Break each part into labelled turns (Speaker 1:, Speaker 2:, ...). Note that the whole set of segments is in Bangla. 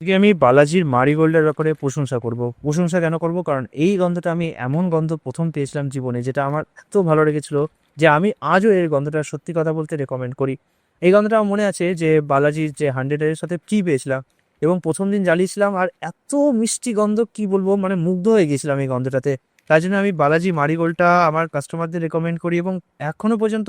Speaker 1: আজকে আমি বালাজির মারিগোল্ডের ব্যাপারে প্রশংসা করব। প্রশংসা কেন করব? কারণ এই গন্ধটা আমি এমন গন্ধ প্রথম পেয়েছিলাম জীবনে, যেটা আমার এত ভালো লেগেছিল যে আমি আজও এই গন্ধটা সত্যি কথা বলতে রেকমেন্ড করি। এই গন্ধটা আমার মনে আছে যে বালাজির যে হান্ড্রেডের সাথে কি পেয়েছিলাম এবং প্রথম দিন জ্বালিয়েছিলাম আর এত মিষ্টি গন্ধ কি বলব মানে মুগ্ধ হয়ে গেছিলাম এই গন্ধটাতে। তাই জন্য আমি বালাজি মারিগোল্ডটা আমার কাস্টমারদের রেকমেন্ড করি এবং এখনও পর্যন্ত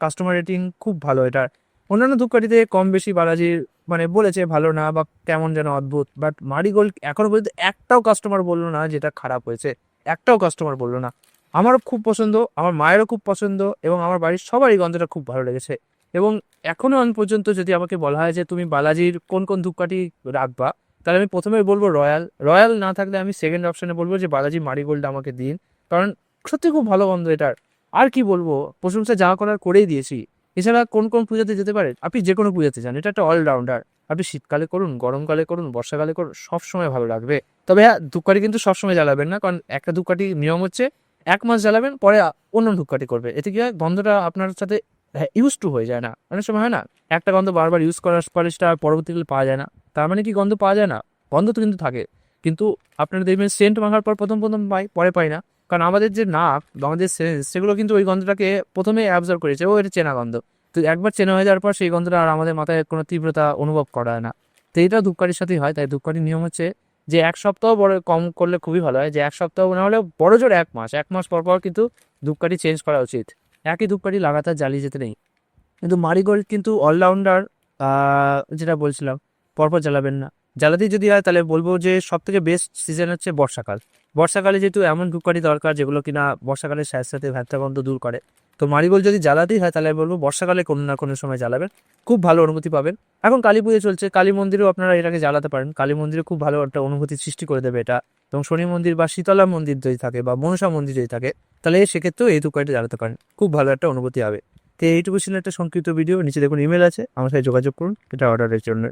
Speaker 1: কাস্টমার রেটিং খুব ভালো এটার। অন্যান্য ধূপকাঠিতে কম বেশি বালাজির মানে বলেছে ভালো না বা কেমন যেন অদ্ভুত বাট মারিগোল্ড এখনও পর্যন্ত একটাও কাস্টমার বলল না যেটা খারাপ হয়েছে, একটাও কাস্টমার বলল না। আমারও খুব পছন্দ, আমার মায়েরও খুব পছন্দ এবং আমার বাড়ির সবারই গন্ধটা খুব ভালো লেগেছে এবং এখনও আমি পর্যন্ত যদি আমাকে বলা হয় যে তুমি বালাজির কোন কোন ধূপকাঠি রাখবা, তাহলে আমি প্রথমে বলব রয়্যাল। রয়্যাল না থাকলে আমি সেকেন্ড অপশনে বলব যে বালাজি মারিগোল্ড আমাকে দিন, কারণ সত্যি খুব ভালো গন্ধ এটার। আর কি বলব প্রশংসা যা করার করেই দিয়েছি। এছাড়া কোন কোন পূজাতে যেতে পারে? আপনি যে কোনো পূজাতে যান, এটা একটা অলরাউন্ডার আপনি শীতকালে করুন, গরমকালে করুন, বর্ষাকালে করুন, সবসময় ভালো লাগবে। তবে হ্যাঁ ধূপকাঠি কিন্তু সবসময় জ্বালাবেন না, কারণ একটা ধূপকাঠি নিয়ম হচ্ছে এক মাস জ্বালাবেন, পরে অন্য ধূপকাঠি করবে। এতে কি হয়? গন্ধটা আপনার সাথে ইউজ টু হয়ে যায় না। অনেক সময় হয় না, একটা গন্ধ বারবার ইউজ করার পরে সেটা পরবর্তীকালে পাওয়া যায় না। তার মানে কি গন্ধ পাওয়া যায় না? গন্ধ তো কিন্তু থাকে। কিন্তু আপনারা দেখবেন সেন্ট মাখার পর প্রথম প্রথম পাই, পরে পাই না। কারণ আমাদের যে নাক আমাদের সেন্স সেগুলো কিন্তু ওই গন্ধটাকে প্রথমে অ্যাবজর্ভ করেছে। ও এটা চেনা গন্ধ। তো একবার চেনা হয়ে যাওয়ার পর সেই গন্ধটা আর আমাদের মাথায় কোনো তীব্রতা অনুভব করা হয় না। তো এটা ধূপকাঠির সাথেই হয়। তাই ধূপকাঠির নিয়ম হচ্ছে যে এক সপ্তাহ বড় কম করলে খুবই ভালো হয়। যে এক সপ্তাহ না হলে বড় জোর এক মাস। এক মাস পর পর কিন্তু ধূপকাঠি চেঞ্জ করা উচিত। একই ধূপকাঠি লাগাতার জ্বালিয়ে যেতে নেই। কিন্তু মারিগোল্ড কিন্তু অলরাউন্ডার যেটা বলছিলাম, পরপর জ্বালাবেন না। জ্বালাতেই যদি হয় তাহলে বলব যে সব থেকে বেস্ট সিজন হচ্ছে বর্ষাকাল। বর্ষাকালে যেহেতু এমন ধূপকাঠি দরকার যেগুলো কিনা বর্ষাকালের সাথে সাথে গন্ধ দূর করে। তো মারিগোল যদি জ্বালাতেই হয় তাহলে আমি বলব বর্ষাকালে কোনো না কোনো সময় জ্বালাবেন। খুব ভালো অনুভূতি পাবেন। এখন কালী পুজো চলছে, কালী মন্দিরেও আপনারা এটাকে জ্বালাতে পারেন। কালী মন্দিরে খুব ভালো একটা অনুভূতি সৃষ্টি করে দেবে এটা। এবং শনি মন্দির বা শীতলা মন্দির যদি থাকে বা মনসা মন্দির যদি থাকে, তাহলে সেক্ষেত্রেও এই ধূপকাঠিটা জ্বালাতে পারেন। খুব ভালো একটা অনুভূতি হবে। তো এইটুকু ছিল একটা সংক্ষিপ্ত ভিডিও। নিচে দেখুন ইমেল আছে, আমার সাথে যোগাযোগ করুন। এটা অর্ডারের জন্য।